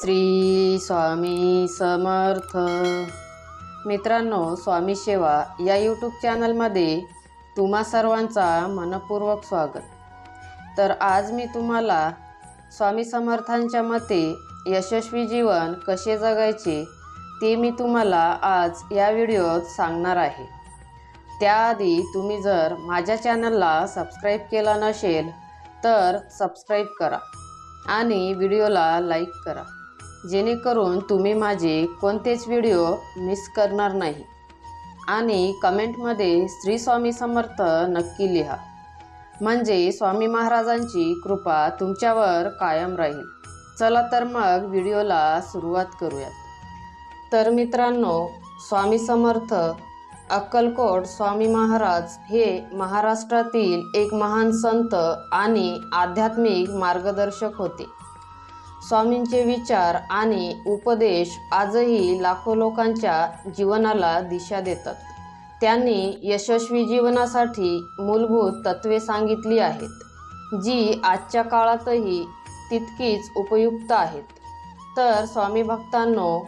श्री स्वामी समर्थ. मित्रांनो स्वामी सेवा या यूट्यूब चॅनलमध्ये तुम्हा सर्वांचा मनपूर्वक स्वागत. तर आज मी तुम्हाला स्वामी समर्थांच्या मते यशस्वी जीवन कसे जगायचे ते मी तुम्हाला आज या व्हिडिओत सांगणार आहे. त्याआधी तुम्ही जर माझ्या चॅनलला सबस्क्राईब केला नसेल तर सबस्क्राईब करा आणि व्हिडिओला लाईक करा. जेणेकरून तुम्ही माझे कोणतेच व्हिडिओ मिस करणार नाही. आणि कमेंटमध्ये श्री स्वामी समर्थ नक्की लिहा. म्हणजे स्वामी महाराजांची कृपा तुमच्यावर कायम राहील. चला तर मग व्हिडिओला सुरुवात करूयात. तर मित्रांनो स्वामी समर्थ अक्कलकोट स्वामी महाराज हे महाराष्ट्रातील एक महान संत आणि आध्यात्मिक मार्गदर्शक होते. स्वामींचे विचार आणि उपदेश आजही लाखो लोकांच्या जीवनाला दिशा देतात. त्यांनी यशस्वी जीवनासाठी मूलभूत तत्वे सांगितली आहेत जी आजच्या काळातही तितकीच उपयुक्त आहेत. तर स्वामी भक्तांनो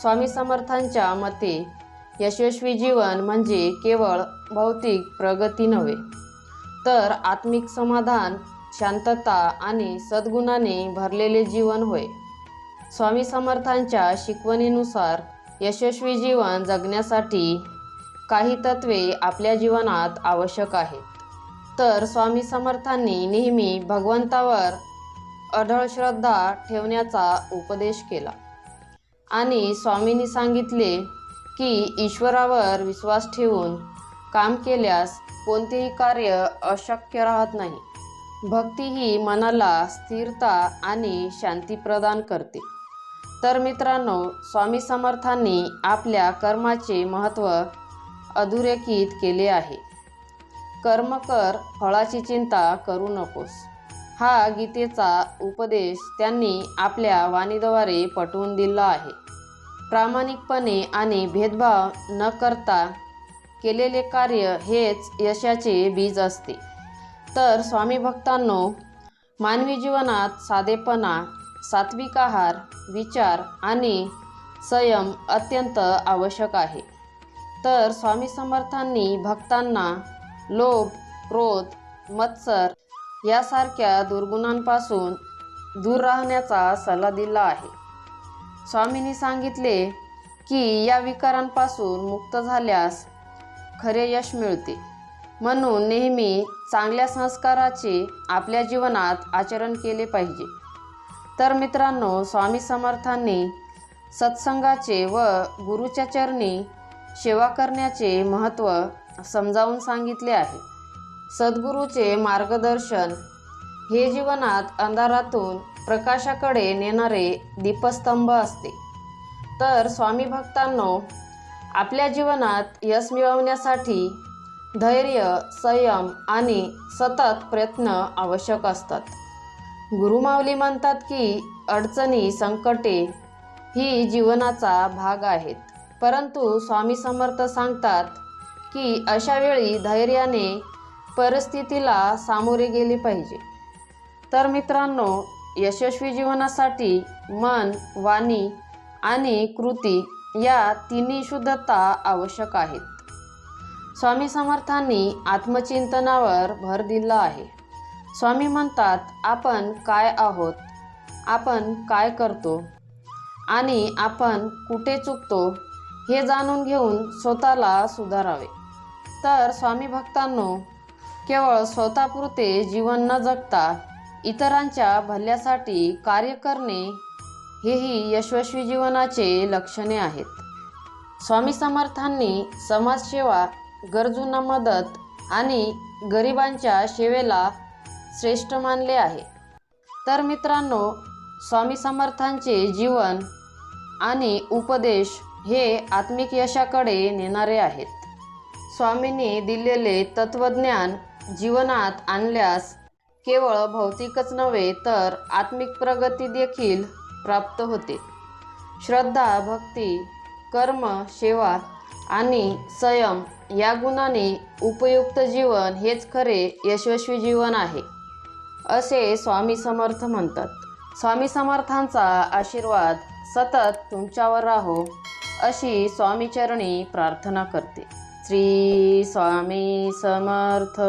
स्वामी समर्थांच्या मते यशस्वी जीवन म्हणजे केवळ भौतिक प्रगती नव्हे तर आत्मिक समाधान शांतता आणि सद्गुणाने भरलेले जीवन होय. स्वामी समर्थांच्या शिकवणीनुसार यशस्वी जीवन जगण्यासाठी काही तत्वे आपल्या जीवनात आवश्यक आहेत. तर स्वामी समर्थांनी नेहमी भगवंतावर अढळ श्रद्धा ठेवण्याचा उपदेश केला. आणि स्वामींनी सांगितले की ईश्वरावर विश्वास ठेवून काम केल्यास कोणतेही कार्य अशक्य राहत नाही. भक्ती ही मनाला स्थिरता आणि शांती प्रदान करते. तर मित्रांनो स्वामी समर्थांनी आपल्या कर्माचे महत्त्व अधोरेखित केले आहे. कर्म कर फळाची चिंता करू नकोस. हा गीतेचा उपदेश त्यांनी आपल्या वाणीद्वारे पटवून दिला आहे. प्रामाणिकपणे आणि भेदभाव न करता केलेले कार्य हेच यशाचे बीज असते. तर स्वामी भक्तांनो मानवी जीवनात साधेपणा सात्विक आहार विचार आणि संयम अत्यंत आवश्यक आहे. तर स्वामी समर्थांनी भक्तांना लोभ क्रोध मत्सर यासारख्या दुर्गुणांपासून दूर राहण्याचा सल्ला दिला आहे. स्वामींनी सांगितले की या विकारांपासून मुक्त झाल्यास खरे यश मिळते. म्हणून नेहमी चांगल्या संस्काराचे आपल्या जीवनात आचरण केले पाहिजे. तर मित्रांनो स्वामी समर्थांनी सत्संगाचे व गुरुच्या चरणी सेवा करण्याचे महत्त्व समजावून सांगितले आहे. सद्गुरूचे मार्गदर्शन हे जीवनात अंधारातून प्रकाशाकडे नेणारे दीपस्तंभ असते. तर स्वामी भक्तांनो आपल्या जीवनात यश मिळवण्यासाठी धैर्य संयम आणि सतत प्रयत्न आवश्यक असतात. गुरुमावली म्हणतात की अडचणी संकटे ही जीवनाचा भाग आहेत. परंतु स्वामी समर्थ सांगतात की अशा वेळी धैर्याने परिस्थितीला सामोरे गेले पाहिजे. तर मित्रांनो यशस्वी जीवनासाठी मन वाणी आणि कृती या तिन्ही शुद्धता आवश्यक आहेत. स्वामी समर्थांनी आत्मचिंतनावर भर दिला आहे. स्वामी म्हणतात आपण काय आहोत? आपण काय करतो? आणि आपण कुठे चुकतो? हे जाणून घेऊन स्वतःला सुधारावे. तर स्वामी भक्तांनो केवळ स्वतःपुरते जीवन न जगता इतरांच्या भल्यासाठी कार्य करणे हेही यशस्वी जीवनाचे लक्षणे आहेत. स्वामी समर्थांनी समाजसेवा गरजूंना मदत आणि गरिबांच्या सेवेला श्रेष्ठ मानले आहे. तर मित्रांनो स्वामी समर्थांचे जीवन आणि उपदेश हे आत्मिक यशाकडे नेणारे आहेत. स्वामींनी दिलेले तत्वज्ञान जीवनात आणल्यास केवळ भौतिकच नव्हे तर आत्मिक प्रगती देखील प्राप्त होते. श्रद्धा भक्ती कर्म सेवा आणि संयम या गुणाने उपयुक्त जीवन हेच खरे यशस्वी जीवन आहे असे स्वामी समर्थ म्हणतात. स्वामी समर्थांचा आशीर्वाद सतत तुमच्यावर राहो अशी स्वामीचरणी प्रार्थना करते. श्री स्वामी समर्थ.